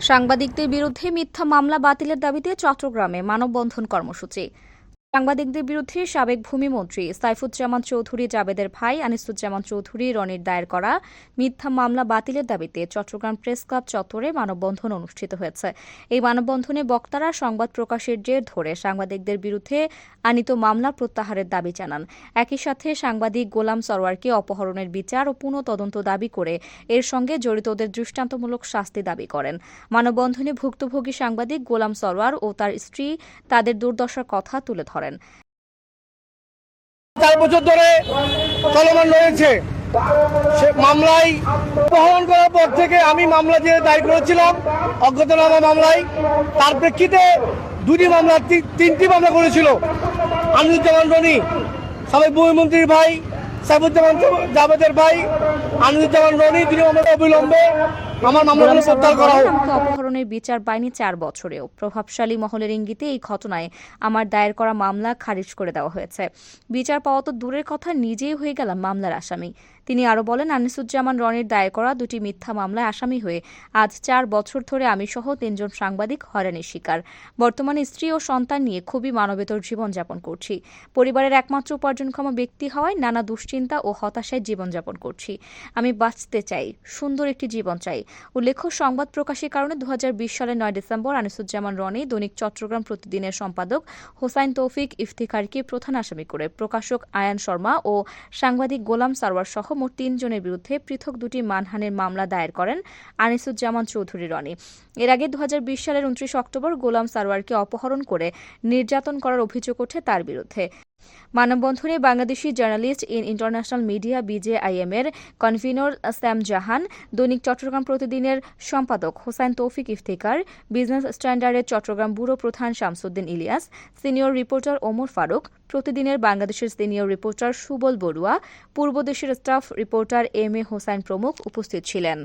সাংবাদিকদের বিরুদ্ধে মিথ্যা মামলা বাতিলের দাবিতে চট্টগ্রামে মানববন্ধন কর্মসূচি। সাংবাদিকদের বিরুদ্ধে সাবেক ভূমিমন্ত্রী সাইফুজ্জামান চৌধুরী, জাবেদের ভাই আনিসুজ্জামান চৌধুরী, রনির দায়ের করা মিথ্যা মামলা বাতিলের দাবিতে চট্টগ্রাম প্রেস ক্লাব চত্বরে মানববন্ধন অনুষ্ঠিত হয়েছে। এই মানববন্ধনে বক্তারা সংবাদ প্রকাশের জের ধরে সাংবাদিকদের বিরুদ্ধে আনিত মামলা প্রত্যাহারের দাবি জানান। একই সাথে সাংবাদিক গোলাম সরওয়ারকে অপহরণের বিচার ও পুনঃ তদন্ত দাবি করে এর সঙ্গে জড়িতদের দৃষ্টান্তমূলক শাস্তি দাবি করেন। মানববন্ধনে ভুক্তভোগী সাংবাদিক গোলাম সরওয়ার ও তার স্ত্রী তাদের দুর্দশার কথা তুলে ধরেন। চার বছর ধরে চলমান রয়েছে। সে মামলায় অপহরণ করার পর থেকে আমি মামলা যে দায়ের করেছিলাম, অজ্ঞাতনামা মামলায়। তার প্রেক্ষিতে দুটি মামলা তিনটি মামলা করেছিল। আনিসুজ্জামান রনি, সাবেক মুখ্যমন্ত্রীর ভাই, সাইফুজ্জামান জাভেদের ভাই, আনিসুজ্জামান রনি তিনি মামলা অবিলম্বে আমার মামলাগুলো প্রত্যাহার করা হোক। অপহরণের বিচার পায়নি চার বছরেও। প্রভাবশালী মহলের ইঙ্গিতে এই ঘটনায় আমার দায়ের করা মামলা খারিজ করে দেওয়া হয়েছে। বিচার পাওয়া তো দূরের কথা নিজেই হয়ে গেলাম মামলার আসামি। তিনি আরও বলেন আনিসুজ্জামান রনির দায়ের করা দুটি মিথ্যা মামলায় আসামি হয়ে আজ চার বছর ধরে আমি সহ তিনজন সাংবাদিক হয়রানির শিকার। বর্তমানে স্ত্রী ও সন্তান নিয়ে খুবই মানবেতর জীবনযাপন করছি। পরিবারের একমাত্র উপার্জনক্ষম ব্যক্তি হওয়ায় নানা দুশ্চিন্তা ও হতাশায় জীবনযাপন করছি। আমি বাঁচতে চাই সুন্দর একটি জীবন চাই। উল্লেখ্য, সংবাদ প্রকাশের কারণে দু হাজার বিশ সালের নয় ডিসেম্বর আনিসুজ্জামান রনি দৈনিক চট্টগ্রাম প্রতিদিনের সম্পাদক হোসাইন তৌফিক ইফতিখারকে প্রধান আসামি করে। প্রকাশক আয়ান শর্মা ও সাংবাদিক গোলাম সারওয়ার সহ মোট তিনজনের বিরুদ্ধে পৃথক দুটি মানহানির মামলা দায়ের করেন আনিসুজ্জামান চৌধুরী রনি। এর আগে দুহাজার বিশ সালের উনত্রিশ অক্টোবর গোলাম সারওয়ারকে অপহরণ করে নির্যাতন করার অভিযোগ ওঠে তার বিরুদ্ধে। মানববন্ধনে Bangladeshi journalist in international media BJIM এর কনভিনর স্যাম জাহান, দৈনিক চট্টগ্রাম প্রতিদিনের সম্পাদক হোসাইন তৌফিক ইফতিকার, বিজনেস স্ট্যান্ডার্ডের চট্টগ্রাম ব্যুরো প্রধান শামসুদ্দিন ইলিয়াস, সিনিয়র রিপোর্টার ওমর ফারুক, প্রতিদিনের বাংলাদেশের senior reporter Subal Barua পূর্বদেশের staff reporter M A Hossain প্রমুখ উপস্থিত ছিলেন।